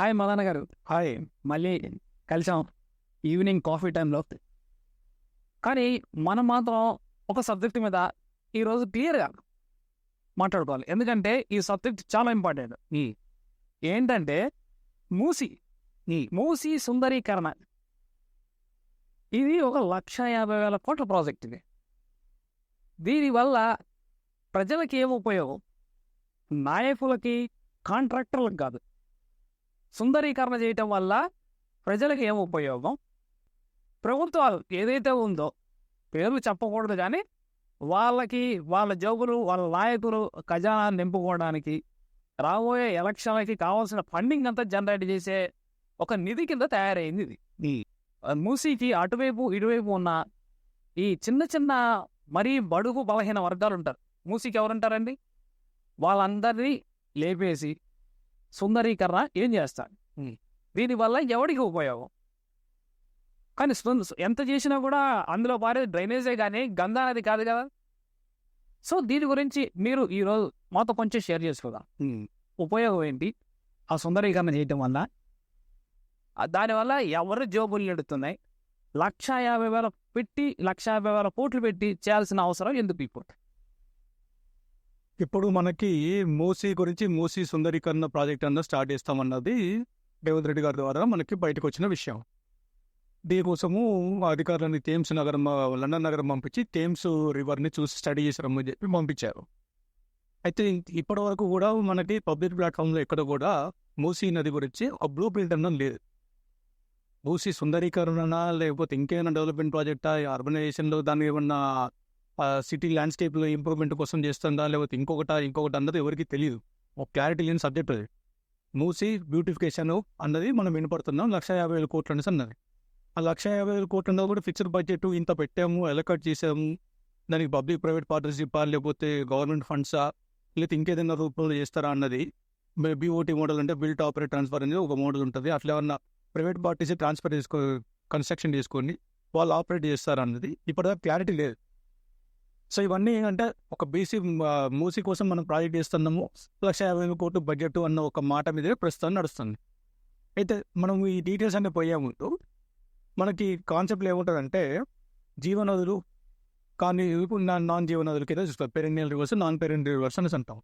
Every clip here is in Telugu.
హాయ్ మదన గారు. హాయ్. మళ్ళీ కలిసాం. ఈవినింగ్ కాఫీ టైంలో. కానీ మనం మాత్రం ఒక సబ్జెక్ట్ మీద ఈరోజు క్లియర్గా మాట్లాడుకోవాలి. ఎందుకంటే ఈ సబ్జెక్ట్ చాలా ఇంపార్టెంట్. ఏంటంటే మూసి. మూసి సుందరీకరణ. ఇది ఒక లక్ష యాభై వేల కోట్ల ప్రాజెక్ట్ ఇది. దీనివల్ల ప్రజలకి ఏం ఉపయోగం? నాయకులకి కాంట్రాక్టర్లకు కాదు. సుందరీకరణ చేయటం వల్ల ప్రజలకు ఏం ఉపయోగం? ప్రభుత్వాలు ఏదైతే ఉందో పేర్లు చెప్పకూడదు కానీ వాళ్ళకి వాళ్ళ జోబులు వాళ్ళ నాయకులు ఖజానా నింపుకోవడానికి రాబోయే ఎలక్షన్లకి కావాల్సిన ఫండింగ్ అంతా జనరేట్ చేసే ఒక నిధి కింద తయారైంది ఇది. మూసీకి అటువైపు ఇటువైపు ఉన్న ఈ చిన్న చిన్న మరీ బడుగు బలహీన వర్గాలు ఉంటారు మూసీకి ఎవరుంటారండి? వాళ్ళందరినీ లేపేసి సుందరీకరణ ఏం చేస్తారు దీనివల్ల ఎవరికి ఉపయోగం? కానీ ఎంత చేసినా కూడా అందులో పారే డ్రైనేజే కానీ గంగా నది కాదు కదా? సో దీని గురించి మీరు ఈరోజు మాతో కొంచెం షేర్ చేసుకోదా. ఉపయోగం ఏంటి? ఆ సుందరీకరణ చేయటం వల్ల? దానివల్ల ఎవరు జోబులు నిడుతున్నాయి? లక్ష యాభై వేల పెట్టి లక్ష యాభై వేల కోట్లు పెట్టి చేయాల్సిన అవసరం ఎందుకు ఇప్పుడు? ఇప్పుడు మనకి మూసీ గురించి మూసీ సుందరీకరణ ప్రాజెక్ట్ అన్న స్టార్ట్ చేస్తామన్నది రేవంత్ రెడ్డి గారి ద్వారా మనకి బయటకు వచ్చిన విషయం. దీనికోసము అధికారులని థేమ్స్ నగరం లండన్ నగరం పంపించి థేమ్స్ రివర్ని చూసి స్టడీ చేసారని చెప్పి పంపించారు. అయితే ఇప్పటి వరకు కూడా మనకి పబ్లిక్ ప్లాట్ఫామ్లో ఎక్కడ కూడా మూసీ నది గురించి ఒక బ్లూ ప్రింట్ అన్నది లేదు. మూసీ సుందరీకరణ లేకపోతే ఇంకేమైనా డెవలప్మెంట్ ప్రాజెక్టా అర్బనైజేషన్లో దాన్ని ఏమన్నా సిటీ ల్యాండ్స్కేప్లో ఇంప్రూవ్మెంట్ కోసం చేస్తుందా? లేకపోతే ఇంకొకట? ఇంకొకటి అన్నది ఎవరికి తెలియదు ఒక క్లారిటీ లేని సబ్జెక్ట్ అది. మూసి బ్యూటిఫికేషన్ అన్నది మనం వినపడుతున్నాం. లక్ష యాభై వేల కోట్లు అనేసి అన్నది. ఆ లక్ష యాభై వేల కోట్లు కూడా ఫిక్స్డ్ బడ్జెట్ ఇంత పెట్టాము ఎలకట్ చేసాము దానికి పబ్లిక్ ప్రైవేట్ పార్ట్నర్షిప్పా? లేకపోతే గవర్నమెంట్ ఫండ్సా? లేకపోతే ఇంకేదైనా రూపంలో చేస్తారా అన్నది. బీఓటీ మోడల్ అంటే బిల్ట్ ఆపరేట్ ట్రాన్స్ఫర్ అనేది ఒక మోడల్ ఉంటుంది. అట్లా ఏమన్నా ప్రైవేట్ పార్టీసే ట్రాన్స్ఫర్ చేసుకో కన్స్ట్రక్షన్ చేసుకొని వాళ్ళు ఆపరేట్ చేస్తారా అన్నది. ఇప్పటిదాకా క్లారిటీ లేదు. సో ఇవన్నీ ఏంటంటే ఒక బీసీ మూసీ కోసం మనం ప్రాజెక్ట్ చేస్తున్నాము. లక్ష యాభై కోట్లు బడ్జెట్ అన్న ఒక మాట మీదే ప్రస్తుతం నడుస్తుంది. అయితే మనం ఈ డీటెయిల్స్ అన్ని పోయే ముందు మనకి కాన్సెప్ట్ ఏముంటుందంటే జీవనదులు కానీ నాన్ జీవనదులు కింద చూస్తారు perennial rivers non perennial rivers అనేసి అంటాం.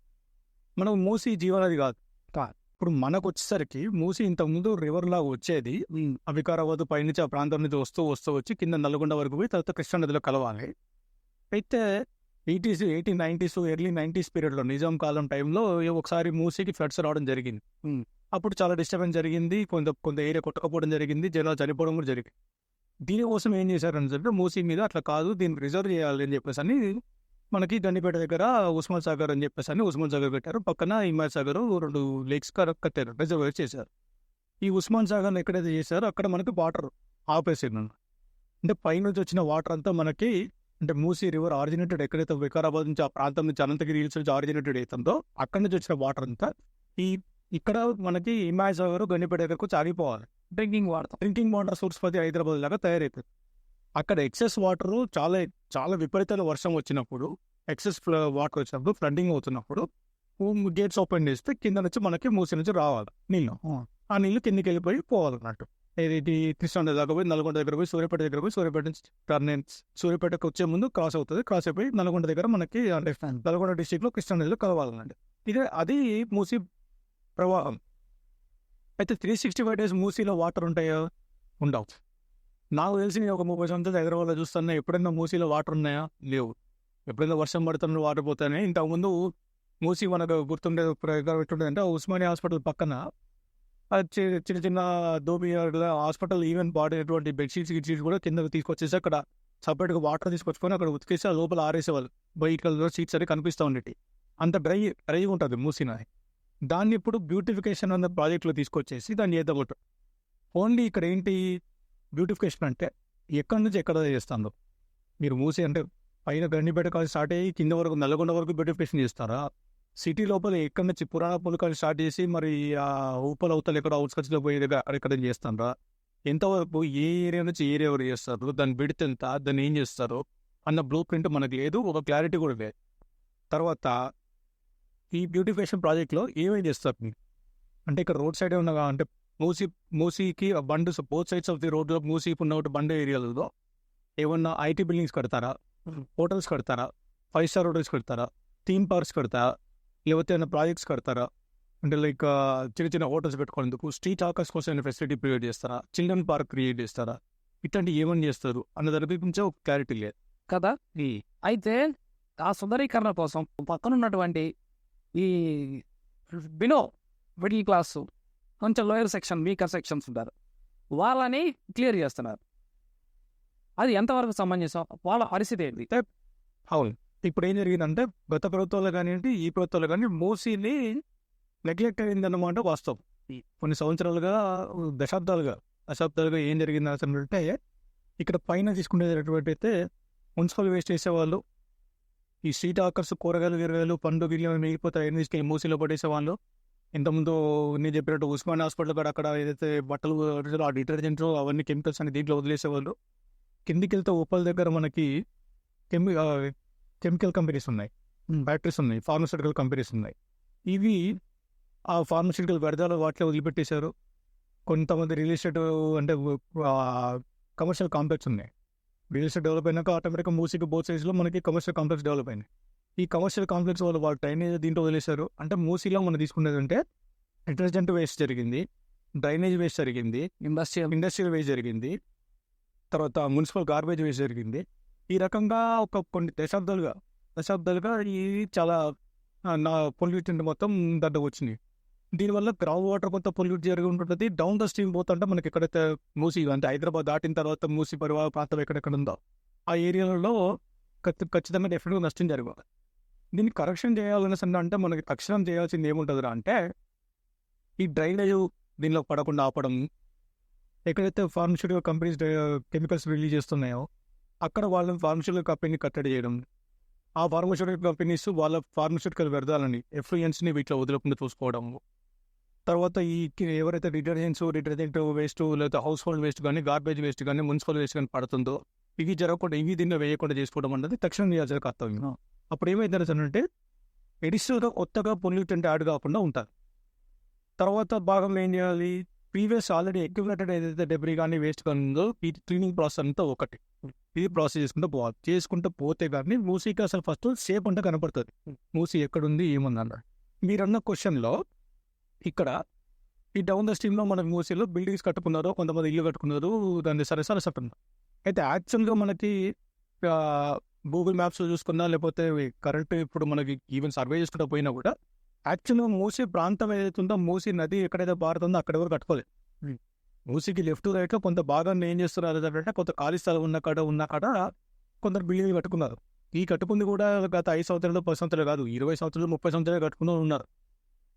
మనం మూసీ జీవనది కాదు. ఇప్పుడు మనకు వచ్చేసరికి మూసి ఇంతకుముందు రివర్ లాగా వచ్చేది. వికారాబాద్ పైనుంచి ఆ ప్రాంతం నుంచి వస్తూ వస్తూ వచ్చి కింద నల్గొండ వరకు పోయి తర్వాత కృష్ణా నదిలో కలవాలి. అయితే eighties eighty nineties early nineties పీరియడ్లో నిజాం కాలం టైంలో ఒకసారి మూసీకి ఫ్లడ్స్ రావడం జరిగింది. అప్పుడు చాలా డిస్టర్బెన్స్ జరిగింది. కొంత కొంత ఏరియా కొట్టకపోవడం జరిగింది. జనాలు చనిపోవడం కూడా జరిగింది. దీనికోసం ఏం చేశారని చెప్పి మూసీ మీద అట్లా కాదు దీన్ని రిజర్వ్ చేయాలి అని చెప్పేసి అని మనకి గండిపేట దగ్గర ఉస్మాన్ సాగర్ అని చెప్పేసి అని ఉస్మాన్ సాగర్ పెట్టారు పక్కన హిమాయత్ సాగర్ రెండు లేక్స్ కట్టారు రిజర్వ్ చేశారు. ఈ ఉస్మాన్ సాగర్ ఎక్కడైతే చేశారో అక్కడ మనకి వాటర్ ఆపేసారు అంటే పైనుంచి వచ్చిన వాటర్ అంతా మనకి అంటే మూసీ రివర్ ఆరిజినేటెడ్ ఎక్కడైతే వికారాబాద్ నుంచి ఆ ప్రాంతం నుంచి అనంతగిరి హిల్స్ నుంచి ఆరిజినేటెడ్ అవుతుందో అక్కడి నుంచి వచ్చిన వాటర్ అంతా ఈ ఇక్కడ మనకి హిమాయ్ సాగర్ గండిపేట దగ్గరకు ఆగిపోవాలి డ్రింకింగ్ వాడతాం డ్రింకింగ్ వాటర్ సోర్స్ పది హైదరాబాద్ లాగా తయారైపోయింది అక్కడ ఎక్సెస్ వాటర్ చాలా చాలా విపరీతమైన వర్షం వచ్చినప్పుడు ఎక్సెస్ వాటర్ వచ్చినప్పుడు ఫ్లడ్డింగ్ అవుతున్నప్పుడు గేట్స్ ఓపెన్ చేస్తే కింద నుంచి మనకి మూసి నుంచి రావాలి నీళ్ళు. ఆ నీళ్ళు కిందికి వెళ్ళిపోయి పోవాలన్నట్టు. ఏది కృష్ణా దగ్గర పోయి నల్గొండ దగ్గర పోయి సూర్యాపేట దగ్గర పోయి సూర్యాపేట నుంచి టర్న్ సూర్యాపేటకు వచ్చే ముందు క్రాస్ అవుతుంది. క్రాస్ అయిపోయి నల్గొండ దగ్గర మనకి అంటే నల్గొండ డిస్టిక్లో కృష్ణా నదిలో కలవాలన్నట్టు ఇదే అది మూసి ప్రవాహం. అయితే త్రీ సిక్స్టీ ఫైవ్ డేస్ మూసీలో వాటర్ ఉంటాయా? ఉండవు. నాకు తెలిసి నేను ఒక ముప్పై సంవత్సరాలు హైదరాబాద్లో చూస్తున్నా ఎప్పుడైనా మూసీలో వాటర్ ఉన్నాయా? లేవు. ఎప్పుడైనా వర్షం పడుతున్న వాటర్ పోతానే. ఇంతకుముందు మూసీ మనకు గుర్తుండే ప్రకారం ఎట్లుంటుంది అంటే ఉస్మానియా హాస్పిటల్ పక్కన చిన్న చిన్న దోమి హాస్పిటల్ ఈవెన్ వాడేటువంటి బెడ్షీట్స్ గిడ్షీట్స్ కూడా కింద తీసుకొచ్చేసి అక్కడ సపరేట్గా వాటర్ తీసుకొచ్చుకొని అక్కడ ఉతికేసి ఆ లోపల ఆరేసేవాళ్ళు. వైట్ కలర్ సీట్స్ అనేవి కనిపిస్తూ ఉండేవి అంత డ్రై డ్రై ఉంటుంది మూసిన. దాన్ని ఇప్పుడు బ్యూటిఫికేషన్ అన్న ప్రాజెక్ట్లో తీసుకొచ్చేసి దాన్ని ఏదొకటి. ఓన్లీ ఇక్కడ ఏంటి బ్యూటిఫికేషన్ అంటే ఎక్కడి నుంచి ఎక్కడ చేస్తాను మీరు మూసి అంటే పైన గండిపేట కాదు స్టార్ట్ అయ్యి కింద వరకు నల్గొండ వరకు బ్యూటిఫికేషన్ చేస్తారా? సిటీ లోపల ఎక్కడి నుంచి పురాణ పులకాలు స్టార్ట్ చేసి మరి ఆ ఊపల అవతల ఎక్కడ అవుట్స్కట్స్లో పోయే దగ్గర అక్కడ చేస్తారా ఎంతవరకు ఏ ఏరియా నుంచి ఏరియా వరకు చేస్తారు? దాని బిడ్త్ ఎంత? దాన్ని ఏం చేస్తారు? అన్న బ్లూ ప్రింట్ మనకి లేదు ఒక క్లారిటీ కూడా లేదు. తర్వాత ఈ బ్యూటిఫికేషన్ ప్రాజెక్ట్లో ఏమేం చేస్తారు? మీరు అంటే ఇక్కడ రోడ్ సైడ్ ఉన్న అంటే మూసి మూసీకి ఆ bund both sides of the road Musi ఉన్న ఒకటి బండ ఏరియాలలో ఏమన్నా ఐటీ బిల్డింగ్స్ కడతారా? హోటల్స్ కడతారా? ఫైవ్ స్టార్ హోటల్స్ కడతారా? థీమ్ పార్క్స్ కడతారా? లేకపోతే ఏమైనా ప్రాజెక్ట్స్ కడతారా? అంటే లైక్ చిన్న చిన్న హోటల్స్ పెట్టుకునేందుకు స్ట్రీట్ ఆకర్స్ కోసం ఏమైనా ఫెసిలిటీ క్రియేట్ చేస్తారా? చిల్డ్రన్ పార్క్ క్రియేట్ చేస్తారా? ఇట్లాంటి ఏమని చేస్తారు? అన్న దాని గురించి ఒక క్లారిటీ లేదు. కదా? అయితే ఆ సుందరీకరణ కోసం పక్కన ఉన్నటువంటి ఈ బిలో మిడిల్ క్లాస్ కొంచెం లోయర్ సెక్షన్ వీకర్ సెక్షన్స్ ఉంటారు. వాళ్ళని క్లియర్ చేస్తున్నారు. అది ఎంతవరకు సమంజసం? వాళ్ళ పరిస్థితి ఏంటి? అవును. ఇప్పుడు ఏం జరిగిందంటే గత ప్రభుత్వాలు కానివ్వండి ఈ ప్రభుత్వాలు కానీ మూసీని నెగ్లెక్ట్ అయిందన్నమాట వాస్తవం. కొన్ని సంవత్సరాలుగా దశాబ్దాలుగా దశాబ్దాలుగా ఏం జరిగింది అసలు అంటే ఇక్కడ పైన తీసుకునేటటువంటి అయితే మున్సిపల్ వేస్ట్ చేసేవాళ్ళు ఈ స్ట్రీట్ ఆకర్స్ కూరగాయలు గిరగాయలు పండు గిన్నెలు మిగిలిపోతాయి. తీసుకెళ్ళి మూసీలో పడేసేవాళ్ళు. ఇంతకుముందు నేను చెప్పినట్టు ఉస్మాన్ హాస్పిటల్ కూడా అక్కడ ఏదైతే బట్టలు ఆ డిటర్జెంట్ అవన్నీ కెమికల్స్ అని దీంట్లో వదిలేసేవాళ్ళు. కిందికి వెళ్తే ఉప్పల్ దగ్గర మనకి కెమి కెమికల్ కంపెనీస్ ఉన్నాయి. ఫ్యాక్టరీస్ ఉన్నాయి. ఫార్మస్యూటికల్ కంపెనీస్ ఉన్నాయి. ఇవి ఆ ఫార్మస్యూటికల్ వ్యర్థాలు వాటిలో వదిలిపెట్టేశారు. కొంతమంది రియల్ ఎస్టేట్ అంటే కమర్షియల్ కాంప్లెక్స్ ఉన్నాయి. రియల్ ఎస్టేట్ డెవలప్ అయినాక ఆటోమేటిక్గా మూసికి బోత్ సైడ్స్లో మనకి కమర్షియల్ కాంప్లెక్స్ డెవలప్ అయినాయి. ఈ కమర్షియల్ కాంప్లెక్స్ వాళ్ళు వాళ్ళ డ్రైనేజ్ దీంట్లో వదిలేశారు. అంటే మూసీలో మనం తీసుకునేది అంటే డిటర్జెంట్ వేస్ట్ జరిగింది డ్రైనేజ్ వేస్ట్ జరిగింది ఇండస్ట్రియల్ ఇండస్ట్రియల్ వేస్ట్ జరిగింది తర్వాత మున్సిపల్ గార్బేజ్ వేస్ట్ జరిగింది. ఈ రకంగా ఒక కొన్ని దశాబ్దాలుగా దశాబ్దాలుగా ఈ చాలా నా పొల్యూషన్ మొత్తం దాంట్లో వచ్చినాయి దీనివల్ల గ్రౌండ్ వాటర్ కొంత పొల్యూట్ జరిగి ఉంటుంది డౌన్ ద స్ట్రీమ్ పోతుంటే మనకి ఎక్కడైతే మూసి అంటే హైదరాబాద్ దాటిన తర్వాత మూసి పరివాహ ప్రాంతం ఎక్కడెక్కడ ఉందో ఆ ఏరియాలలో ఖచ్చితంగా డెఫినెట్గా నష్టం జరగాలి దీన్ని కరెక్షన్ చేయాలని అంటే మనకి తక్షణం చేయాల్సింది ఏముంటుందిరా అంటే ఈ డ్రైనేజ్ దీనిలో పడకుండా ఆపడం. ఎక్కడైతే ఫార్మస్యూటికల్ కంపెనీస్ కెమికల్స్ రిలీజ్ చేస్తున్నాయో అక్కడ వాళ్ళ ఫార్మస్యూటికల్ కంపెనీ కట్టడి చేయడం. ఆ ఫార్మస్యూటికల్ కంపెనీస్ వాళ్ళ ఫార్మస్యూటికల్ వ్యర్థాలని ఎఫ్లుయెన్స్ని వీటిలో వదలకుండా చూసుకోవడం. తర్వాత ఈ ఎవరైతే డిటర్జెంట్స్ డిటర్జెంట్ వేస్ట్ లేదా హౌస్ హోల్డ్ వేస్ట్ కానీ గార్బేజ్ వేస్ట్ కానీ మున్సిపల్ వేస్ట్ కానీ పడుతుందో ఇవి జరగకుండా ఇవి దీనిలో వేయకుండా చేసుకోవడం అన్నది తక్షణం చేయాల్సిన కర్తవ్యం. అప్పుడు ఏమైందంటే ఎడిషనల్గా కొత్తగా పొల్యూటెంట్ యాడ్ కాకుండా ఉంటారు. తర్వాత భాగం ఏం చేయాలి? ప్రీవియస్ ఆల్రెడీ ఎక్విప్మెంటెడ్ ఏదైతే డెబ్రీ కానీ వేస్ట్ కానీ ఉందో ఈ క్లీనింగ్ ప్రాసెస్ అంతా ఒకటి. ఇది ప్రాసెస్ చేసుకుంటూ పోవాలి. చేసుకుంటూ పోతే కానీ మూసీకి అసలు ఫస్ట్ సేఫ్ అంటే కనపడుతుంది. మూసీ ఎక్కడుంది ఏముంది అన్నాడు మీరన్న క్వశ్చన్లో ఇక్కడ ఈ డౌన్ ద స్ట్రీమ్లో మన మూసీలో బిల్డింగ్స్ కట్టుకున్నారు కొంతమంది ఇల్లు కట్టుకున్నారు దాన్ని సరే సరే చెప్పండి. అయితే యాక్చువల్గా మనకి గూగుల్ మ్యాప్స్ చూసుకున్నా లేకపోతే కరెంట్ ఇప్పుడు మనకి ఈవెన్ సర్వే చేసుకుంటూ పోయినా కూడా యాక్చువల్గా మూసీ ప్రాంతం ఏదైతే ఉందో మూసీ నది ఎక్కడైతే పారుతుందో అక్కడ వరకు కట్టుకోలేదు. మూసీకి లెఫ్ట్ రైట్ కొంత భాగాన్ని ఏం చేస్తున్నారు అంటే కొంత ఖాళీ స్థలం ఉన్న కాడ ఉన్న కాడ కొందరు బిల్డింగ్లు కట్టుకున్నారు. ఈ కట్టుకుంది కూడా గత ఐదు సంవత్సరాలు పది సంవత్సరాలు కాదు ఇరవై సంవత్సరాలు ముప్పై సంవత్సరాలు కట్టుకుని ఉన్నారు.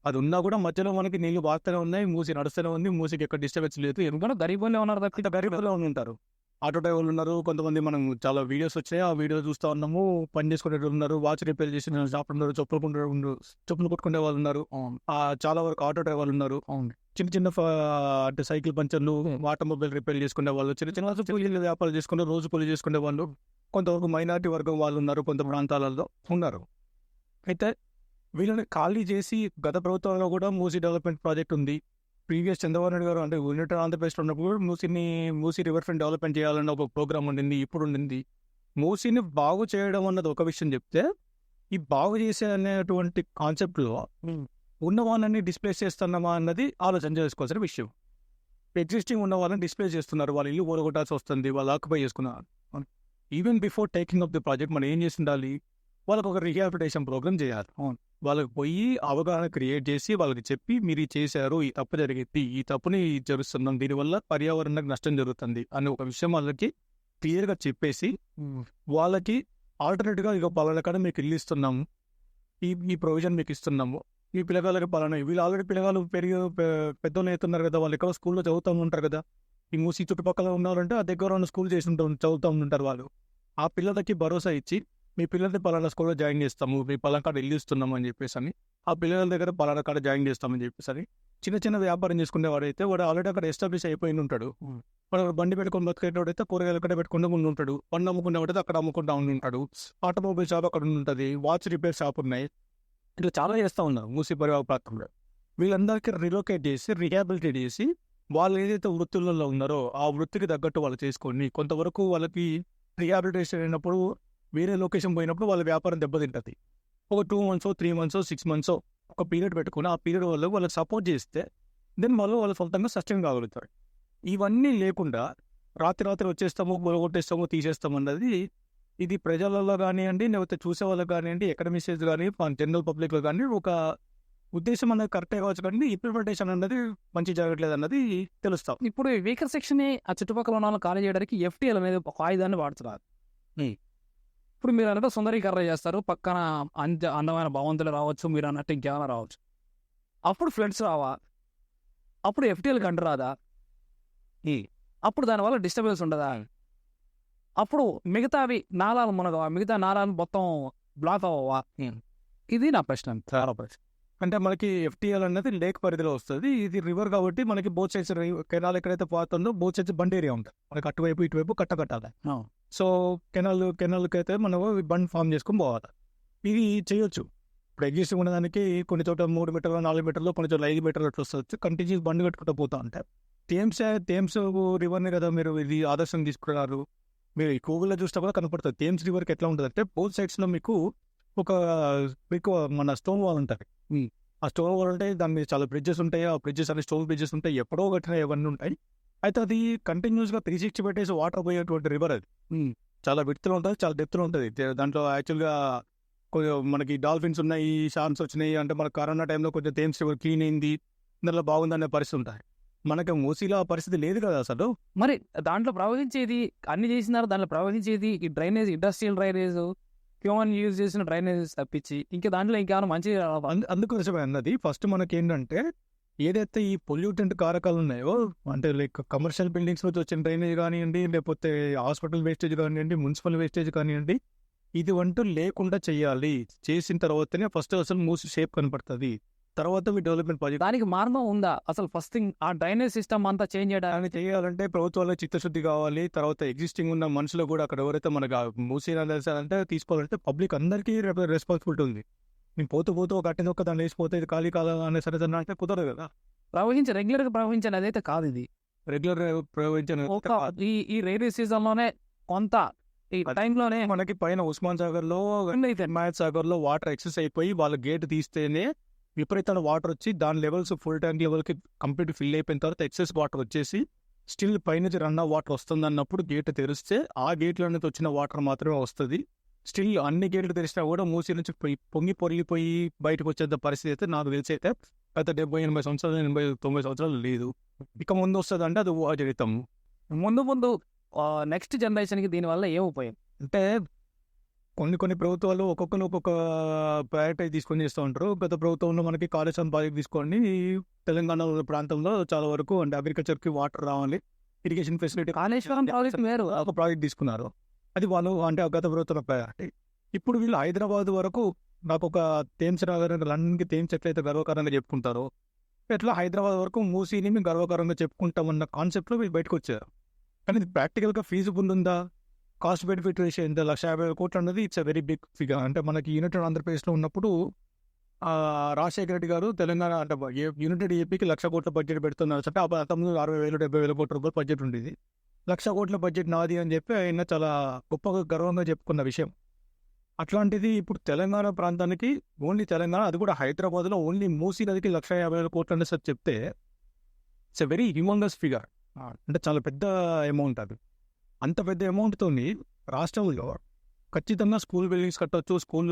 అది ఉన్నా కూడా మధ్యలో మనకి నీళ్ళు బాస్తూనే ఉన్నాయి మూసి నడుస్తూనే ఉంది మూసికి ఎక్కడ డిస్టర్బెన్స్ లేదు. ఎందుకంటే గరీబులే ఉన్నారు తప్పితే గరీబులో ఉంటారు ఆటో డ్రైవర్లు ఉన్నారు. కొంతమంది మనం చాలా వీడియోస్ వచ్చాయి. ఆ వీడియో చూస్తూ ఉన్నాము. పని చేసుకునే ఉన్నారు. వాచ్ రిపేర్ చేసిన షాప్ ఉన్నారు చెప్పులు కొంటే చెప్పులు కొట్టుకునే వాళ్ళు ఉన్నారు. ఆ చాలా వరకు ఆటో డ్రైవర్లు ఉన్నారు. అవును. చిన్న చిన్న అంటే సైకిల్ పంచర్లు ఆటోమొబైల్ రిపేర్ చేసుకునే వాళ్ళు చిన్న చిన్న కూలీల వ్యాపారాలు చేసుకునే రోజు కూలీ చేసుకునే వాళ్ళు కొంతవరకు మైనారిటీ వర్గం వాళ్ళు ఉన్నారు కొంత ప్రాంతాలలో ఉన్నారు. అయితే వీళ్ళని ఖాళీ చేసి గత ప్రభుత్వంలో కూడా మూసీ డెవలప్మెంట్ ప్రాజెక్ట్ ఉంది. ప్రీవియస్ చంద్రబాబు నాయుడు గారు అంటే యూనిట్ ఆంధ్రప్రదేశ్లో ఉన్నప్పుడు మూసీని మూసీ రివర్ ఫ్రంట్ డెవలప్మెంట్ చేయాలన్న ఒక ప్రోగ్రామ్ ఉండింది ఇప్పుడు ఉండింది. మూసీని బాగు చేయడం అన్నది ఒక విషయం చెప్తే ఈ బాగు చేసే అనేటువంటి కాన్సెప్ట్లో ఉన్న వాళ్ళని డిస్ప్లేస్ చేస్తున్నామా అన్నది ఆలోచన చేసుకోవాల్సిన విషయం. ఎగ్జిస్టింగ్ ఉన్న వాళ్ళని డిస్ప్లేస్ చేస్తున్నారు వాళ్ళ ఇల్లు ఓడగొట్టాల్సి వస్తుంది వాళ్ళు ఆక్యుపై చేసుకున్నారు. Even before taking off the project మనం ఏం చేసి ఉండాలి? వాళ్ళకి ఒక రిహాబిటేషన్ ప్రోగ్రామ్ చేయాలి. వాళ్ళకి పోయి అవగాహన క్రియేట్ చేసి వాళ్ళకి చెప్పి మీరు చేశారు ఈ తప్పు జరిగింది ఈ తప్పుని జరుస్తున్నాం దీనివల్ల పర్యావరణానికి నష్టం జరుగుతుంది అనే ఒక విషయం వాళ్ళకి క్లియర్గా చెప్పేసి వాళ్ళకి ఆల్టర్నేట్గా ఇక పలానా కాడ మీకు ఇల్లు ఇస్తున్నాము ఈ ఈ ప్రొవిజన్ మీకు ఇస్తున్నాము. ఈ పిల్లగాళ్ళకి పలానా వీళ్ళు ఆల్రెడీ పిల్లగాళ్ళు పెరిగి పెద్దోళ్ళు అవుతున్నారు కదా వాళ్ళు ఎక్కడో స్కూల్లో చదువుతూ ఉంటారు కదా. ఈ మూసి చుట్టుపక్కల ఉన్నారంటే ఆ దగ్గర ఉన్న స్కూల్ చేసి ఉంటారు చదువుతూ ఉంటారు వాళ్ళు. ఆ పిల్లలకి భరోసా ఇచ్చి మీ పిల్లల్ని పలానా స్కూల్లో జాయిన్ చేస్తాము మీ పలానా కాడ ఇల్లు ఇస్తున్నాము అని చెప్పేసి అని ఆ పిల్లల దగ్గర పలానా కాడ జాయిన్ చేస్తామని చెప్పేసి అని చిన్న చిన్న వ్యాపారం చేసుకునేవాడైతే వాడు ఆల్రెడీ అక్కడ ఎస్టాబ్లిష్ అయిపోయి ఉంటాడు. వాడు బండి పెట్టుకొని బతికేటోడైతే కూరగాయలు అక్కడ పెట్టుకుంటూ ఉండి ఉంటాడు. పండు అమ్ముకునేవాడైతే అక్కడ అమ్ముకుంటా ఉండి ఉంటాడు. ఆటోమొబైల్ షాప్ అక్కడ ఉంటుంది వాచ్ రిపేర్ షాప్ ఉన్నాయి. ఇట్లా చాలా చేస్తూ ఉన్నారు మూసి పరివాహ ప్రాంతంలో. వీళ్ళందరికీ రిలోకేట్ చేసి రిహాబిలిటేట్ చేసి వాళ్ళు ఏదైతే వృత్తులలో ఉన్నారో ఆ వృత్తికి తగ్గట్టు వాళ్ళు చేసుకొని కొంతవరకు వాళ్ళకి రిహాబిలిటేషన్ అయినప్పుడు వేరే లొకేషన్ పోయినప్పుడు వాళ్ళ వ్యాపారం దెబ్బతింటది. ఒక two months three months six months ఒక పీరియడ్ పెట్టుకుని ఆ పీరియడ్ వల్ల వాళ్ళకి సపోర్ట్ చేస్తే దెన్ వాళ్ళు వాళ్ళు సొంతంగా సస్టైన్ కాగలుగుతారు. ఇవన్నీ లేకుండా రాత్రి రాత్రి వచ్చేస్తాము కొట్టేస్తాము తీసేస్తాము అన్నది ఇది ప్రజలలో కానివ్వండి లేకపోతే చూసే వాళ్ళకి కానివ్వండి ఎకడమిక్స్ కానీ జనరల్ పబ్లిక్లో కానీ ఒక ఉద్దేశం అనేది కరెక్టే కావచ్చు కానీ ఇంప్లిమెంటేషన్ అన్నది మంచి జరగట్లేదు అన్నది తెలుస్తాం. ఇప్పుడు వీకర్ సెక్షన్ ఆ చుట్టుపక్కల ఉన్న వాళ్ళని ఖాళీ చేయడానికి ఎఫ్టీఎల్ అనేది ఒక ఆయుధాన్ని వాడుతున్నారు. ఇప్పుడు మీరు అన్నట్టు సుందరీకరణ చేస్తారు. పక్కన అంద అందమైన భవంతులు రావచ్చు మీరు అన్నట్టు ఇంకేమైనా రావచ్చు. అప్పుడు ఫ్లడ్స్ రావా? అప్పుడు ఎఫ్టీఎల్ కంటు రాదా? అప్పుడు దానివల్ల డిస్టర్బెన్స్ ఉండదా? అప్పుడు మిగతావి నాళాలు మునగవా? మిగతా నాళాలు మొత్తం బ్లాక్ అవ్వవా? ఇది నా ప్రశ్న. చాలా ప్రశ్న. అంటే మనకి ఎఫ్టీఎల్ అనేది లేక్ పరిధిలో వస్తుంది. ఇది రివర్ కాబట్టి మనకి బోత్ సైడ్స్ కెనాల్ ఎక్కడైతే పోతుందో బోత్ సైడ్స్ బండ్ ఏరియా ఉంటుంది. మనకి అటువైపు ఇటువైపు కట్ట కట్టాలి. అవును. సో కెనాల్ కెనాల్కి అయితే మనం బండ్ ఫామ్ చేసుకొని పోవాలి. ఇది చేయొచ్చు. ఇప్పుడు ఎగ్జిస్టింగ్ ఉన్నదానికి కొన్ని చోట్ల మూడు మీటర్లు నాలుగు మీటర్లు కొన్ని చోట్ల ఐదు మీటర్లు అట్లా వస్తుంది కంటిన్యూస్ బండ్ కట్టుకుంటూ పోతా ఉంటారు. థేమ్స్ థేమ్స్ రివర్ని కదా మీరు ఇది ఆదర్శం తీసుకున్నారు. మీరు ఈ గూగుల్లో చూస్తే కూడా కనపడుతుంది. థేమ్స్ రివర్కి ఎట్లా ఉంటుంది అంటే బోత్ సైడ్స్లో మీకు ఒక మీకు మన స్టోన్ వాల్ ఉంటుంది. ఆ స్టోన్ వాల్ ఉంటాయి దాని మీద చాలా బ్రిడ్జెస్ ఉంటాయి. ఆ బ్రిడ్జెస్ అనే స్టోన్ బ్రిడ్జెస్ ఉంటాయి. ఎప్పుడో కట్టిన ఇవన్నీ ఉంటాయి. అయితే అది కంటిన్యూస్గా త్రీ సిక్స్టీ పెట్టేసి వాటర్ పోయేటువంటి రివర్ అది. చాలా విడుతులు ఉంటుంది చాలా డెప్త్లో ఉంటుంది. దాంట్లో యాక్చువల్గా కొంచెం మనకి డాల్ఫిన్స్ ఉన్నాయి షార్క్స్ వచ్చినాయి అంటే మన కరోనా టైంలో కొంచెం థేమ్స్ రివర్ క్లీన్ అయింది దాంట్లో బాగుందనే పరిస్థితి ఉంటాయి. మనకి మూసీలో ఆ పరిస్థితి లేదు కదా అసలు మరి దాంట్లో ప్రవహించేది అన్ని చేసినారు దాంట్లో ప్రవహించేది ఈ drainage industrial drainage human use చేసిన డ్రైనేజ్ తప్పించి ఇంకా దాంట్లో ఇంకేమైనా మంచి అందు అందుకోసమే అన్నది ఫస్ట్ మనకి ఏంటంటే ఏదైతే ఈ పొల్యూటెంట్ కారకాలు ఉన్నాయో అంటే లైక్ కమర్షియల్ బిల్డింగ్స్ నుంచి వచ్చిన డ్రైనేజ్ కానివ్వండి లేకపోతే హాస్పిటల్ వేస్టేజ్ కానివ్వండి మున్సిపల్ వేస్టేజ్ కానివ్వండి ఇది వంటూ లేకుండా చేయాలి. చేసిన తర్వాతనే ఫస్ట్ అసలు మూసి షేప్ కనపడుతుంది. తర్వాత మీ డెవలప్మెంట్ ప్రాజెక్ట్ దానికి మార్గం ఉందా? అసలు ఫస్ట్ థింగ్ ఆ డ్రైనేజ్ సిస్టమ్ అంతా చేంజ్ చేయడానికి చేయాలంటే ప్రభుత్వాలకు చిత్తశుద్ధి కావాలి. తర్వాత ఎగ్జిస్టింగ్ ఉన్న మనుషులు కూడా అక్కడ ఎవరైతే మనకు మూసి అంటే తీసుకోవాలంటే పబ్లిక్ అందరికీ రెస్పాన్సిబిలిటీ ఉంది. నేను పోతూ పోతూ ఒక అట్టిన ఒక దాన్ని వేసిపోతే ఇది ఖాళీ కాదా అనే సరే అంటే కుదరదు కదా. ప్రవహించే రెగ్యులర్గా ప్రవహించేది అదైతే కాదు ఇది. రెగ్యులర్ ప్రయోగించిన ఒక ఈ ఈ రైల్వే సీజన్లోనే కొంత ఈ టైంలోనే మనకి పైన ఉస్మాన్ సాగర్లో హిమాయత్ సాగర్లో వాటర్ ఎక్సెస్ అయిపోయి వాళ్ళ గేట్ తీస్తేనే విపరీతమైన వాటర్ వచ్చి దాని లెవెల్స్ ఫుల్ ట్యాంక్ లెవెల్కి కంప్లీట్ ఫిల్ అయిపోయిన తర్వాత ఎక్సెస్ వాటర్ వచ్చేసి స్టిల్ పైనుంచి రన్ వాటర్ వస్తుంది అన్నప్పుడు గేట్ తెరిస్తే ఆ గేట్లో నుంచి వచ్చిన వాటర్ మాత్రమే వస్తుంది. స్టిల్ అన్ని గేట్లు తెరిచినా కూడా మూసి నుంచి పొంగి పొరిగిపోయి బయటకు వచ్చేంత పరిస్థితి అయితే నాకు తెలిసి అయితే గత డెబ్బై ఎనభై సంవత్సరాలు ఎనభై తొంభై సంవత్సరాలు లేదు. ఇక ముందు వస్తుంది అంటే అది ఊహాజనితం ముందు ముందు నెక్స్ట్ జనరేషన్కి దీనివల్ల ఏం ఉపయోగం? అంటే కొన్ని కొన్ని ప్రభుత్వాలు ఒక్కొక్కరు ఒక్కొక్క ప్రయారిటీ తీసుకొని చేస్తూ ఉంటారు. గత ప్రభుత్వంలో మనకి కాళేశ్వరం ప్రాజెక్ట్ తీసుకొని తెలంగాణ ప్రాంతంలో చాలా వరకు అంటే అగ్రికల్చర్కి వాటర్ రావాలి. ఇరిగేషన్ ఫెసిలిటీ కాళేశ్వరం ప్రాజెక్ట్ వేరు. ఒక ప్రాజెక్ట్ తీసుకున్నారు. అది వాళ్ళు అంటే గత ప్రభుత్వం ప్రయారిటీ ఇప్పుడు వీళ్ళు హైదరాబాద్ వరకు నాకు ఒక తేమ్స్ నగర్ లండన్కి తేమ్స్ ఎట్లయితే గర్వకారంగా చెప్పుకుంటారో ఎట్లా హైదరాబాద్ వరకు మూసీని మేము గర్వకారంగా చెప్పుకుంటామన్న కాన్సెప్ట్లో వీళ్ళు బయటకు వచ్చారు కానీ ఇది ప్రాక్టికల్గా ఫీజుబుల్ ఉందా? కాస్ట్ బెనిఫిట్ రేషియో ఎంత? లక్ష యాభై వేల కోట్లు అన్నది it's a very big figure. అంటే మనకి యునైటెడ్ ఆంధ్రప్రదేశ్లో ఉన్నప్పుడు రాజశేఖర రెడ్డి గారు తెలంగాణ అంటే యునైటెడ్ ఏపీకి లక్ష కోట్ల బడ్జెట్ పెడుతున్నారు. అంటే ఆ అరవై వేలు డెబ్బై వేల కోట్ల రూపాయలు బడ్జెట్ ఉండేది. లక్ష కోట్ల బడ్జెట్ నాది అని చెప్పి ఆయన చాలా గొప్పగా గర్వంగా చెప్పుకున్న విషయం. అట్లాంటిది ఇప్పుడు తెలంగాణ ప్రాంతానికి ఓన్లీ తెలంగాణ అది కూడా హైదరాబాద్లో ఓన్లీ మూసీ నదికి లక్ష యాభై వేల కోట్లు అంటే సార్ చెప్తే it's a very humongous figure అంటే చాలా పెద్ద అమౌంట్ అది. అంత పెద్ద అమౌంట్తో రాష్ట్రంలో ఖచ్చితంగా స్కూల్ బిల్డింగ్స్ కట్టవచ్చు స్కూల్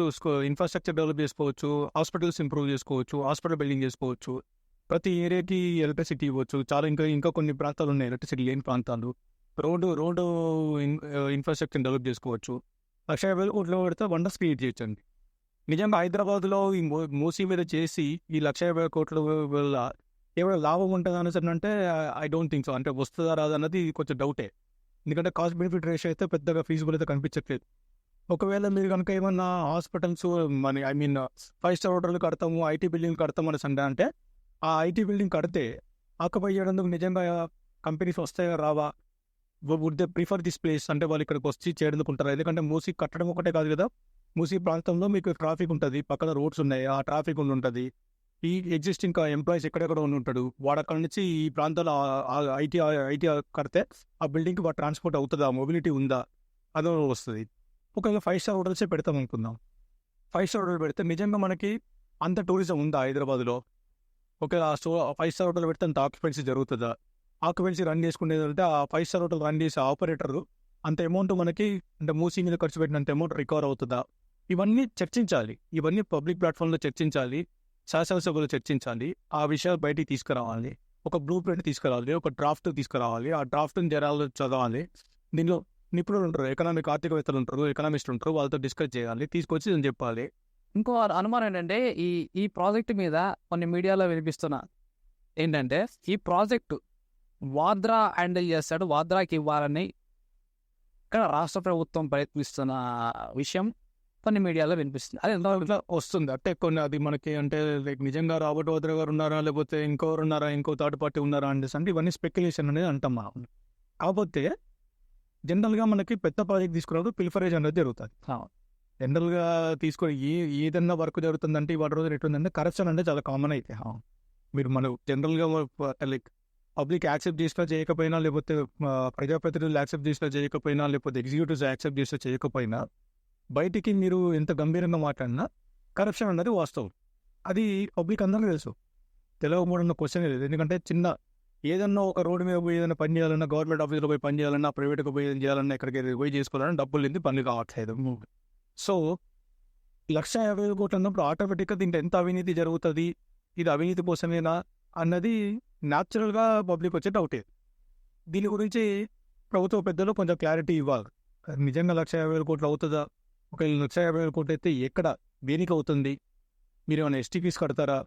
ఇన్ఫ్రాస్ట్రక్చర్ డెవలప్ చేసుకోవచ్చు హాస్పిటల్స్ ఇంప్రూవ్ చేసుకోవచ్చు హాస్పిటల్ బిల్డింగ్ చేసుకోవచ్చు. ప్రతి ఏరియాకి ఎలక్ట్రిసిటీ ఇవ్వచ్చు చాలా ఇంకా ఇంకా కొన్ని ప్రాంతాలు ఉన్నాయి ఎలక్ట్రిసిటీ లేని ప్రాంతాలు. రోడ్డు రోడ్డు ఇన్ఫ్రాస్ట్రక్చర్ డెవలప్ చేసుకోవచ్చు లక్ష యాభై వేల కోట్లు పెడితే వండర్స్ క్రియేట్ చేయొచ్చండి. నిజంగా హైదరాబాద్లో ఈ మూసీ మీద చేసి ఈ లక్ష యాభై కోట్ల వల్ల ఏమైనా లాభం ఉంటుందా అనేసి అంటే ఐ డోంట్ థింక్ సో అంటే వస్తుందా రాదా అన్నది కొంచెం డౌటే ఎందుకంటే కాస్ట్ బెనిఫిట్ రేషియో అయితే పెద్దగా ఫీజుబుల్ అయితే కనిపించట్లేదు. ఒకవేళ మీరు కనుక ఏమన్నా హాస్పిటల్స్ మన I mean five star hotel కడతాము ఐటీ బిల్డింగ్ కడతాము అనేసి అంటే అంటే ఆ ఐటీ బిల్డింగ్ కడితే ఆక్యుపై చేయడానికి నిజంగా కంపెనీస్ వస్తాయా రావా? Would they prefer this place అంటే వాళ్ళు ఇక్కడికి వచ్చి చేరుకుంటారు ఎందుకంటే మూసి కట్టడం ఒకటే కాదు కదా. మూసి ప్రాంతంలో మీకు ట్రాఫిక్ ఉంటుంది. పక్కన రోడ్స్ ఉన్నాయి. ఆ ట్రాఫిక్ ఉంటుంది. ఈ ఎగ్జిస్టింగ్ ఎంప్లాయీస్ ఎక్కడెక్కడ ఉండి ఉంటాడు. వాడు అక్కడ నుంచి ఈ ప్రాంతాల్లో ఐటీ ఐటీ కడితే ఆ బిల్డింగ్కి వాడు ట్రాన్స్పోర్ట్ అవుతుందా? మొబిలిటీ ఉందా? అదో వస్తుంది. ఒకవేళ ఫైవ్ స్టార్ హోటల్సే పెడతాం అనుకుందాం. ఫైవ్ స్టార్ హోటల్ పెడితే నిజంగా మనకి అంత టూరిజం ఉందా హైదరాబాద్లో? ఒకవేళ ఆ స్టో ఫైవ్ స్టార్ హోటల్ పెడితే అంత ఆక్యుపెన్సీ జరుగుతుందా? ఆక్యుపెన్సీ రన్ చేసుకునేది అంటే ఆ ఫైవ్ స్టార్ హోటల్ రన్ చేసే ఆపరేటర్. అంత అమౌంట్ మనకి అంటే మూసీ మీద ఖర్చు పెట్టినంత అమౌంట్ రికవర్ అవుతుందా? ఇవన్నీ చర్చించాలి. ఇవన్నీ పబ్లిక్ ప్లాట్ఫామ్లో చర్చించాలి. శాసనసభలో చర్చించాలి. ఆ విషయాలు బయటికి తీసుకురావాలి. ఒక బ్లూ ప్రింట్ తీసుకురావాలి. ఒక డ్రాఫ్ట్ తీసుకురావాలి. ఆ డ్రాఫ్ట్ని జనాలు చదవాలి. దీనిలో నిపుణులు ఉంటారు. ఎకనామిక్ ఆర్థికవేత్తలు ఉంటారు. ఎకనామిస్టులు ఉంటారు. వాళ్ళతో డిస్కస్ చేయాలి. తీసుకొచ్చి నేను చెప్పాలి. ఇంకో అనుమానం ఏంటంటే ఈ ఈ ప్రాజెక్ట్ మీద కొన్ని మీడియాలో వినిపిస్తున్న ఏంటంటే ఈ ప్రాజెక్టు వాద్రా హ్యాండిల్ చేస్తాడు. వాద్రాకి ఇవ్వాలని ఇక్కడ రాష్ట్ర ప్రభుత్వం ప్రయత్నిస్తున్న విషయం కొన్ని మీడియాలో వినిపిస్తుంది. అదే ఇట్లా వస్తుంది. అంటే కొన్ని అది మనకి అంటే లైక్ నిజంగా రాబర్ట్ వాద్రా గారు ఉన్నారా? లేకపోతే ఇంకోరు ఉన్నారా? ఇంకో థర్డ్ పార్టీ ఉన్నారా? అంటే అంటే ఇవన్నీ స్పెక్యులేషన్ అనేది అంటాం మనం. కాకపోతే జనరల్గా మనకి పెద్ద ప్రాజెక్ట్ తీసుకున్నప్పుడు పిల్ఫరేజ్ అనేది జరుగుతుంది. జనరల్గా తీసుకొని ఏ ఏదన్నా వర్క్ జరుగుతుందంటే ఇవాళ రోజున ఎట్లుందంటే కరప్షన్ అంటే చాలా కామన్ అయితే. మీరు మన జనరల్గా లైక్ పబ్లిక్ యాక్సెప్ట్ చేసినా చేయకపోయినా లేకపోతే ప్రజాప్రతినిధులు యాక్సెప్ట్ చేసినా చేయకపోయినా లేకపోతే ఎగ్జిక్యూటివ్స్ యాక్సెప్ట్ చేసినా చేయకపోయినా బయటికి మీరు ఎంత గంభీరంగా మాట్లాడినా కరప్షన్ అన్నది వాస్తవం. అది పబ్లిక్ అందరికీ తెలుసు. తెలియకపోవడం క్వశ్చన్ లేదు. ఎందుకంటే చిన్న ఏదన్నా ఒక రోడ్డు మీద పోయి ఏదైనా పని చేయాలన్నా గవర్నమెంట్ ఆఫీస్లో పోయి పని చేయాలన్నా ప్రైవేట్గా పోయి ఏదైనా చేయాలన్నా ఎక్కడికి పోయి చేసుకోవాలన్నా డబ్బులు లేని పనులు కావట్లేదు. సో లక్ష యాభై కోట్లు అన్నప్పుడు ఆటోమేటిక్గా దీంట్లో ఎంత అవినీతి జరుగుతుంది ఇది అవినీతి కోసమేనా అన్నది న్యాచురల్గా పబ్లిక్ వచ్చే డౌటే దీని గురించి ప్రభుత్వ పెద్దలు కొంచెం క్లారిటీ ఇవ్వాలి. నిజంగా లక్ష యాభై వేల కోట్లు అవుతుందా? ఒక లక్ష యాభై వేల కోట్లు అయితే ఎక్కడ? దేనికి అవుతుంది? మీరు ఏమైనా ఎస్టీ ఫీస్ కడతారా?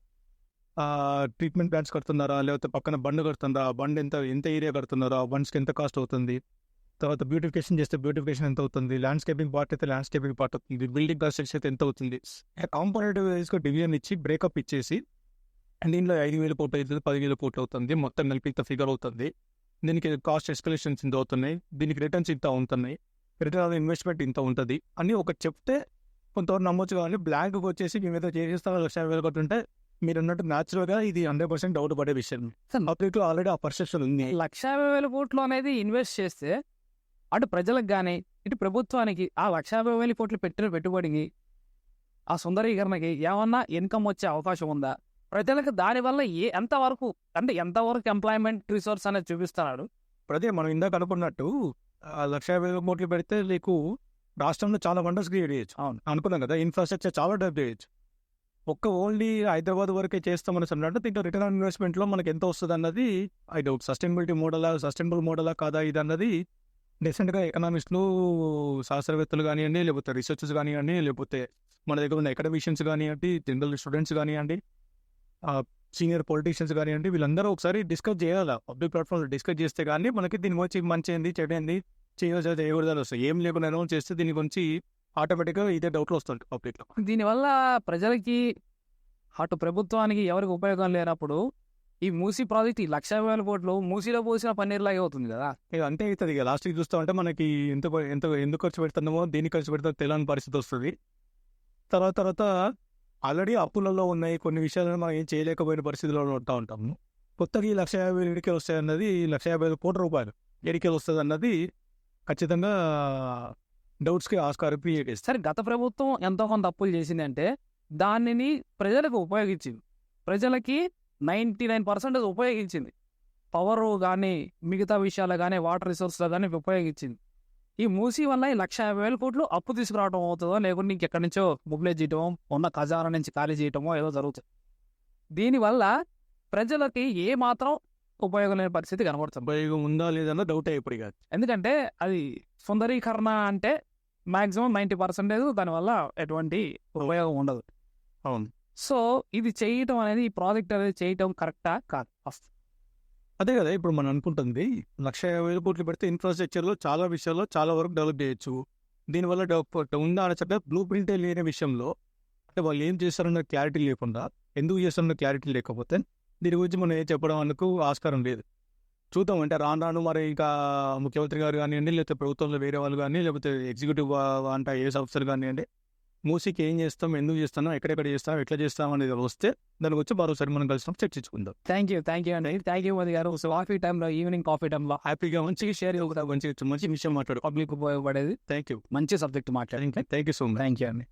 ట్రీట్మెంట్ ప్లాన్స్ కడుతున్నారా? లేకపోతే పక్కన బండ్ కడుతున్నారా? బండ్ ఎంత ఎంత ఏరియా కడుతున్నారా? బండ్స్కి ఎంత కాస్ట్ అవుతుంది? తర్వాత బ్యూటిఫికేషన్ చేస్తే బ్యూటిఫికేషన్ ఎంత అవుతుంది? ల్యాండ్స్కేపింగ్ పార్ట్ అయితే ల్యాండ్స్కేపింగ్ పార్ట్ అవుతుంది. బిల్డింగ్ కన్స్ట్రక్షన్ అయితే ఎంత అవుతుంది? కాంపరేటివ్ వైజ్గా డివిజన్ ఇచ్చి బ్రేకప్ ఇచ్చేసి దీనిలో ఐదు వేల కోట్లు అవుతుంది పదివేల కోట్లు అవుతుంది మొత్తం కలిపి ఇంత ఫిగర్ అవుతుంది. దీనికి కాస్ట్ ఎస్కలేషన్స్ ఇంత అవుతున్నాయి దీనికి రిటర్న్స్ ఇంత ఉంటున్నాయి రిటర్న్ ఆన్ ఇన్వెస్ట్మెంట్ ఇంత ఉంటుంది అని ఒక చెప్తే కొంతవరకు నమ్మొచ్చు కానీ బ్లాంక్ వచ్చేసి మేము ఏదో చేసేస్తాం లక్ష యాభై వేలు కొట్టుంటే మీరు అన్నట్టు న్యాచురల్గా ఇది హండ్రెడ్ పర్సెంట్ డౌట్ పడే విషయం. సార్, పబ్లిక్లో ఆల్రెడీ ఆ పర్సెప్షన్ ఉంది. లక్ష యాభై వేల కోట్లు అనేది ఇన్వెస్ట్ చేస్తే అటు ప్రజలకు కానీ ఇటు ప్రభుత్వానికి ఆ లక్ష యాభై వేల కోట్లు పెట్టిన పెట్టుబడికి ఆ సుందరీకరణకి ఏమన్నా ఇన్కమ్ వచ్చే అవకాశం ఉందా? ప్రజలకు దానివల్ల ఏ ఎంతవరకు అంటే ఎంతవరకు ఎంప్లాయ్మెంట్ రిసోర్స్ అనేది చూపిస్తున్నాడు? ప్రదే మనం ఇందాక అనుకున్నట్టు లక్ష యాభై వేల కోట్లు పెడితే నీకు రాష్ట్రంలో చాలా వండర్స్ క్రియేట్ చేయొచ్చు. అవును. అనుకున్నాం కదా ఇన్ఫ్రాస్ట్రక్చర్ చాలా డెవలప్ చేయొచ్చు. ఒక్క ఓన్లీ హైదరాబాద్ వరకే చేస్తామని అన్నట్టు దీంట్లో రిటర్న్ ఆన్ ఇన్వెస్ట్మెంట్లో మనకి ఎంత వస్తుంది అన్నది ఐ డౌట్. సస్టైనబిలిటీ మోడలా సస్టైనబుల్ మోడలా కాదా ఇది అన్నది డెసెంట్గా ఎకనామిస్టులు శాస్త్రవేత్తలు కానివ్వండి లేకపోతే రీసెర్చర్స్ కానివ్వండి లేకపోతే మన దగ్గర ఉన్న అకాడమిషియన్స్ కానివ్వండి జనరల్ స్టూడెంట్స్ కానివ్వండి సీనియర్ పొలిటీషియన్స్ కానివ్వండి వీళ్ళందరూ ఒకసారి డిస్కస్ చేయాలి? పబ్లిక్ ప్లాట్ఫామ్లో డిస్కస్ చేస్తే కానీ మనకి దీని గురించి మంచి ఏంది చెడు ఏంది చేయవలసి చేయకూడదు వస్తాయి ఏం లేకుండా అనౌన్స్ చేస్తే దీని గురించి ఆటోమేటిక్గా ఇదే డౌట్లు వస్తుంది పబ్లిక్లో. దీనివల్ల ప్రజలకి అటు ప్రభుత్వానికి ఎవరికి ఉపయోగం లేనప్పుడు ఈ మూసీ ప్రాజెక్ట్ ఈ లక్ష వేల కోట్లు మూసీలో పోసిన పన్నీర్లాగే అవుతుంది కదా? ఇక అంతే అవుతుంది ఇక. లాస్ట్కి చూస్తామంటే మనకి ఎంత ఎంత ఎందుకు ఖర్చు పెడుతున్నామో దేనికి ఖర్చు పెడతామో తెలియని పరిస్థితి వస్తుంది. తర్వాత తర్వాత ఆల్రెడీ అప్పులలో ఉన్నాయి. కొన్ని విషయాలను మనం ఏం చేయలేకపోయిన పరిస్థితుల్లో ఉంటా ఉంటాము. కొత్తగా ఈ లక్ష యాభై వేలు ఎడికెళ్ళి వస్తాయి అన్నది లక్ష యాభై వేల కోట్ల రూపాయలు ఎడికెళ్ళి వస్తుంది అన్నది ఖచ్చితంగా డౌట్స్కి ఆస్కారం క్రియేట్ చేస్తుంది. సరే గత ప్రభుత్వం ఎంతో కొంత అప్పులు చేసిందంటే దానిని ప్రజలకు ఉపయోగించింది. ప్రజలకి నైంటీ నైన్ పర్సెంటేజ్ ఉపయోగించింది. పవర్ కానీ మిగతా విషయాలు కానీ వాటర్ రిసోర్స్లో కానీ ఉపయోగించింది. ఈ మూసీ వల్ల ఈ లక్ష యాభై వేల కోట్లు అప్పు తీసుకురావడం అవుతుందో లేకుంటే ఇంకెక్కడి నుంచో మొబిలైజ్ చేయటమో ఉన్న ఖజానా నుంచి ఖాళీ చేయటమో ఏదో జరుగుతుంది. దీనివల్ల ప్రజలకి ఏ మాత్రం ఉపయోగం లేని పరిస్థితి కనబడుతుంది. ఉపయోగం ఉందా లేదన్న డౌట్ ఇప్పుడు ఇక ఎందుకంటే అది సుందరీకరణ అంటే మాక్సిమం నైంటీ పర్సెంటేజ్ దానివల్ల ఎటువంటి ఉపయోగం ఉండదు. అవును. సో ఇది చేయటం అనేది ఈ ప్రాజెక్ట్ అనేది చేయటం కరెక్టా? కాదు. ఫస్ట్. అదే కదా ఇప్పుడు మనం అనుకుంటుంది. లక్ష యాభై వేల కోట్లు పెడితే ఇన్ఫ్రాస్ట్రక్చర్లో చాలా విషయాల్లో చాలా వరకు డెవలప్ చేయొచ్చు. దీనివల్ల డెవలప్ ఉందా అని చెప్పి బ్లూ ప్రింటే లేని విషయంలో అంటే వాళ్ళు ఏం చేస్తారన్న క్లారిటీ లేకుండా ఎందుకు చేస్తారన్న క్లారిటీ లేకపోతే దీని గురించి మనం ఏం చెప్పడం అందుకు ఆస్కారం లేదు. చూద్దాం అంటే రాను రాను మరి ఇంకా ముఖ్యమంత్రి గారు కానివ్వండి లేకపోతే ప్రభుత్వంలో వేరే వాళ్ళు కానీ లేకపోతే ఎగ్జిక్యూటివ్ అంటే ఏఎస్ ఆఫీసర్ కానివ్వండి మూసీకి ఏం చేస్తాం? ఎందుకు చేస్తాం ఎక్కడెక్కడ చేస్తాం? ఎట్లా చేస్తాం? అనేది వస్తే దాని గురించి మరోసారి మనం కలిసి చర్చించుకుందాం. థ్యాంక్ యూ థ్యాంక్ యూ అండి thank you Modi garu. Coffee టైంలో ఈవినింగ్ కాఫీ టైంలో హ్యాపీగా మంచిగా షేర్ అవుతా మంచి మంచి విషయం మాట్లాడు. పబ్లిక్ ఉపయోగపడేది. థ్యాంక్ యూ మంచి సబ్జెక్ట్ మాట్లాడి. Thank you so much thank you అండి